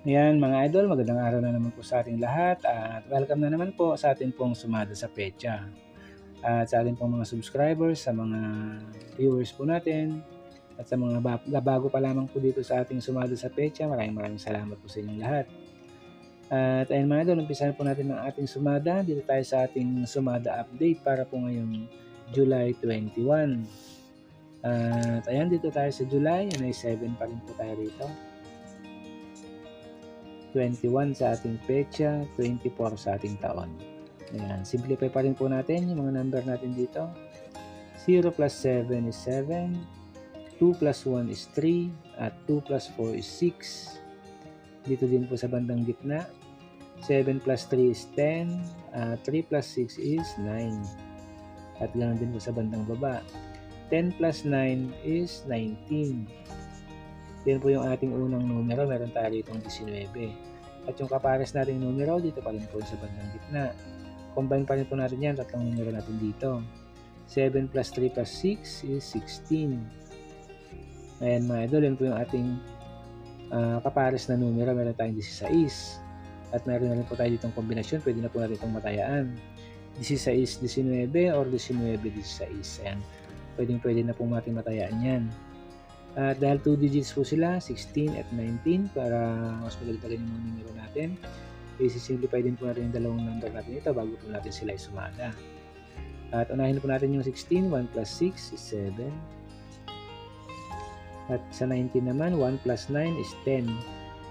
Ayan mga idol, magandang araw na naman po sa ating lahat at welcome na naman po sa ating pong sumada sa pecha. At sa ating pong mga subscribers, sa mga viewers po natin, at sa mga bago pa lamang po dito sa ating sumada sa pecha, maraming maraming salamat po sa inyong lahat. At ayun mga idol, umpisahan po natin ang ating sumada. Dito tayo sa ating sumada update para po ngayong July 21. At ayan, dito tayo sa July, may 7 pa rin po tayo rito. 21 sa ating pecha, 24 sa ating taon. Ayan, simplify pa rin po natin yung mga number natin dito. 0 plus 7 is 7, 2 plus 1 is 3, at 2 plus 4 is 6. Dito din po sa bandang gitna, 7 plus 3 is 10, uh, 3 plus 6 is 9. At ganoon din po sa bandang baba. 10 plus 9 is 19. Yan po yung ating unang numero. Meron tayo itong 19. At yung kapares nating numero, dito pa rin po sa bandang gitna. Combine pa rin po natin yan, tatlong numero natin dito. 7 plus 3 plus 6 is 16. Ayan mga idol, yan po yung ating uh, kapares na numero. Meron tayong 16. At meron na rin po tayo ditong kombinasyon. Pwede na po natin itong matayaan. 16, 19 or 19, 16. Ayan. Pwede, pwede na po natin matayaan yan. At dahil 2 digits po sila, 16 at 19, para mas madagdagan yung numero natin, i-simplify din po natin yung dalawang number natin ito bago po natin sila isumada. At unahin po natin yung 16, 1 plus 6 is 7. At sa 19 naman, 1 plus 9 is 10.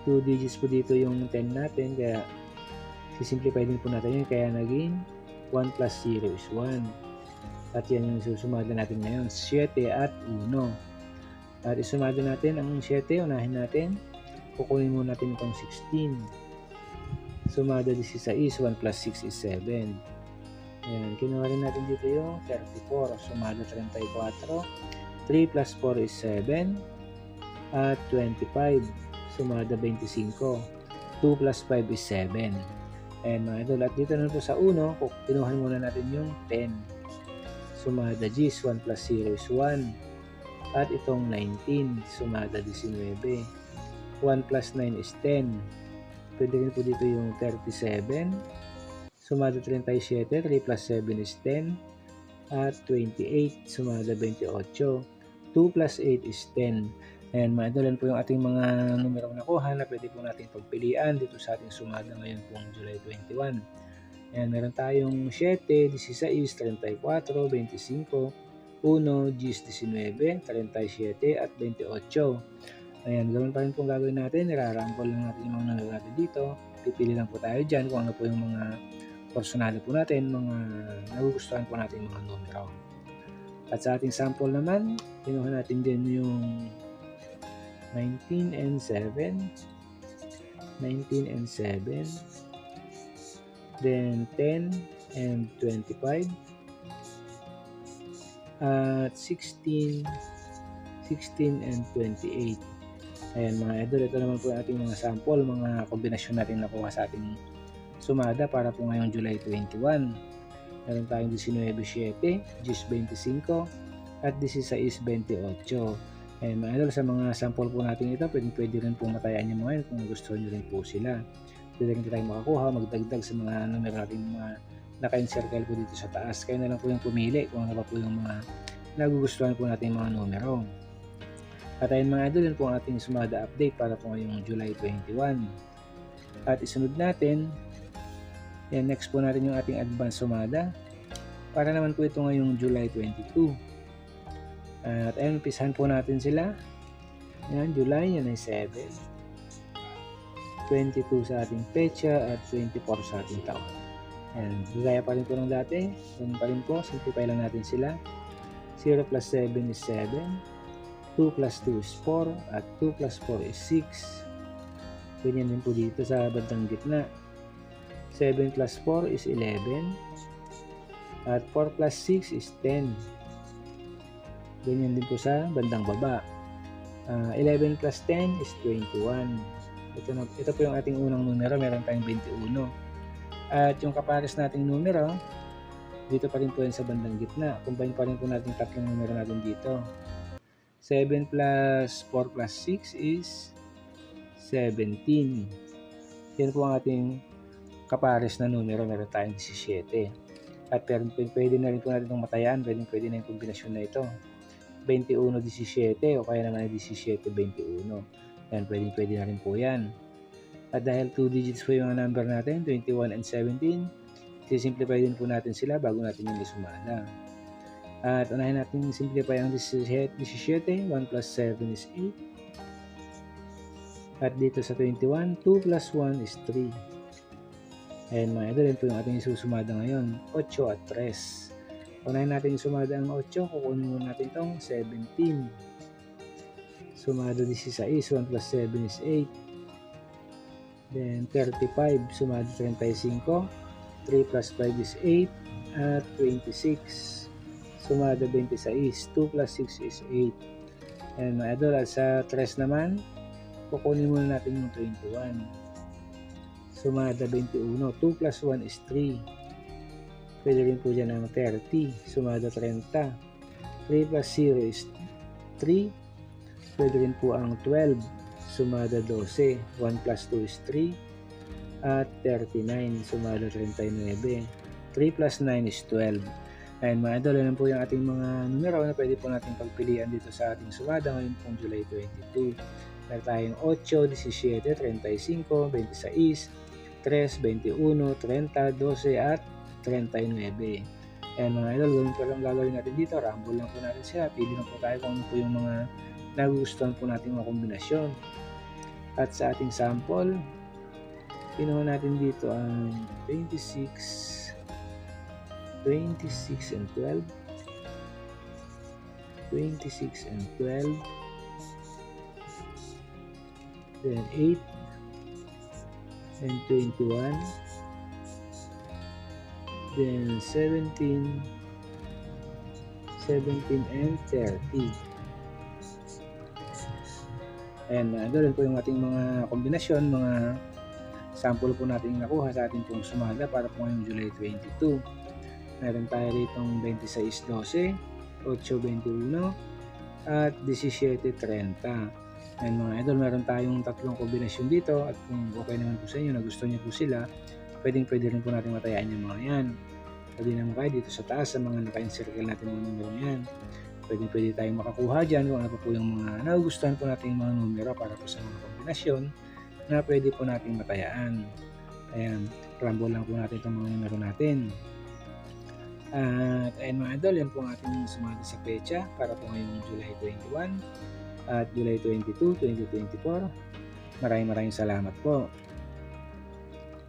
2 digits po dito yung 10 natin, kaya sisimplify din po natin yun, kaya naging 1 plus 0 is 1. At yan yung susumada natin ngayon, 7 at 1. At isumado natin ang 7, unahin natin. Kukunin muna natin itong 16. Sumada 16, 1 plus 6 is 7. Ayan, kinuha rin natin dito yung 34. Sumada 34. 3 plus 4 is 7. At 25. Sumada 25. 2 plus 5 is 7. Ayan mga idol. At dito na po sa 1, kinuha muna natin yung 10. Sumada G's, 1 plus 0 is 1 at itong 19 sumada 19 1 plus 9 is 10 pwede rin po dito yung 37 sumada 37 3 plus 7 is 10 at 28 sumada 28 2 plus 8 is 10 Ayan, maadalan po yung ating mga numerong nakuha na pwede po natin pagpilian dito sa ating sumada ngayon pong July 21. Ayan, meron tayong 7, 16, 34, 25, 1, 19, 37 at 28. Ayan, gawin pa rin pong gagawin natin. Nirarambol lang natin yung mga natin dito. Pipili lang po tayo dyan kung ano po yung mga personado po natin, mga nagugustuhan po natin mga numero. At sa ating sample naman, kinuha natin din yung 19 and 7. 19 and 7. Then 10 and 25 at 16, 16 and 28. Ayan mga idol, ito naman po yung ating mga sample, mga kombinasyon natin nakuha sa ating sumada para po ngayong July 21. Meron tayong 19.7, 10.25 at 16.28. Ayan mga idol, sa mga sample po natin ito, pwede, pwede rin po matayaan yung mga kung gusto nyo rin po sila. Pwede rin tayo makakuha, magdagdag sa mga numero natin mga naka-encircle po dito sa taas. Kayo na lang po yung pumili kung ano pa po yung mga nagugustuhan po natin mga numero. At ayun mga idol, yun po ang ating sumada update para po ngayong July 21. At isunod natin, yan next po natin yung ating advance sumada. Para naman po ito ngayong July 22. At ayun, pisahan po natin sila. Yan, July, yan ay 7. 22 sa ating pecha at 24 sa ating taon. And gaya pa rin po ng dati. Ganun pa rin po. Simplify lang natin sila. 0 plus 7 is 7. 2 plus 2 is 4. At 2 plus 4 is 6. Ganyan din po dito sa bandang gitna. 7 plus 4 is 11. At 4 plus 6 is 10. Ganyan din po sa bandang baba. Uh, ah, 11 plus 10 is 21. Ito, na, ito po yung ating unang numero. Meron tayong 21. At yung kapares nating numero, dito pa rin po yan sa bandang gitna. Combine pa rin po natin tatlong numero natin dito. 7 plus 4 plus 6 is 17. Yan po ang ating kapares na numero. Meron tayong 17. At pwede na rin po natin itong matayan. Pwede, pwede na yung kombinasyon na ito. 21-17 o kaya naman 17-21. Yan, pwede, pwede na rin po yan. At dahil 2 digits po yung number natin, 21 and 17, sisimplify din po natin sila bago natin yung isumada. At unahin natin simplify ang 17, 17, 1 plus 7 is 8. At dito sa 21, 2 plus 1 is 3. Ayan mga idol, yun po yung ating isusumada ngayon, 8 at 3. Unahin natin yung sumada ang 8, kukunin muna natin itong 17. Sumada 16, 1 plus 7 is 8. Then 35, sumada 35. 3 plus 5 is 8. At 26 sumada 26. 2 plus 6 is 8. And mga idol, sa 3 naman, kukunin muna natin yung 21. Sumada 21. 2 plus 1 is 3. Pwede rin po dyan ang 30. Sumada 30. 3 plus 0 is 3. Pwede rin po ang 12. Sumada 12. 1 plus 2 is 3. At 39. Sumada 39. 3 plus 9 is 12. Ayan mga idol, yan po yung ating mga numero na pwede po natin pagpilian dito sa ating sumada ngayon pong July 22. Meron tayong 8, 17, 35, 26, 3, 21, 30, 12 at 39. Ayan mga idol, gawin po lang gagawin natin dito. Rumble lang po natin sila. Pili lang po tayo kung ano po yung mga nagustuhan po natin mga kombinasyon. At sa ating sample, pinuha natin dito ang 26, 26 and 12 26 and 12 then 8 and 21 then 17 17 and 30 Ayan, uh, doon po yung ating mga kombinasyon, mga sample po natin nakuha sa ating pong sumada para po ngayong July 22 meron tayo ditong 26.12, 8.21, at 17.30. And mga idol, meron tayong tatlong kombinasyon dito at kung okay naman po sa inyo, na gusto niyo po sila, pwedeng pwede rin po natin matayaan yung mga yan. Pwede naman kayo dito sa taas sa mga naka-encircle natin mga numero yan. Pwede pwede tayong makakuha dyan kung ano po, yung mga nagugustuhan po natin mga numero para po sa mga kombinasyon na pwede po nating matayaan. Ayan, rumble lang po natin itong mga numero natin. At ayun mga idol, yan po ang ating sumada sa pecha para po ngayong July 21 at July 22, 2024. Maraming maraming salamat po.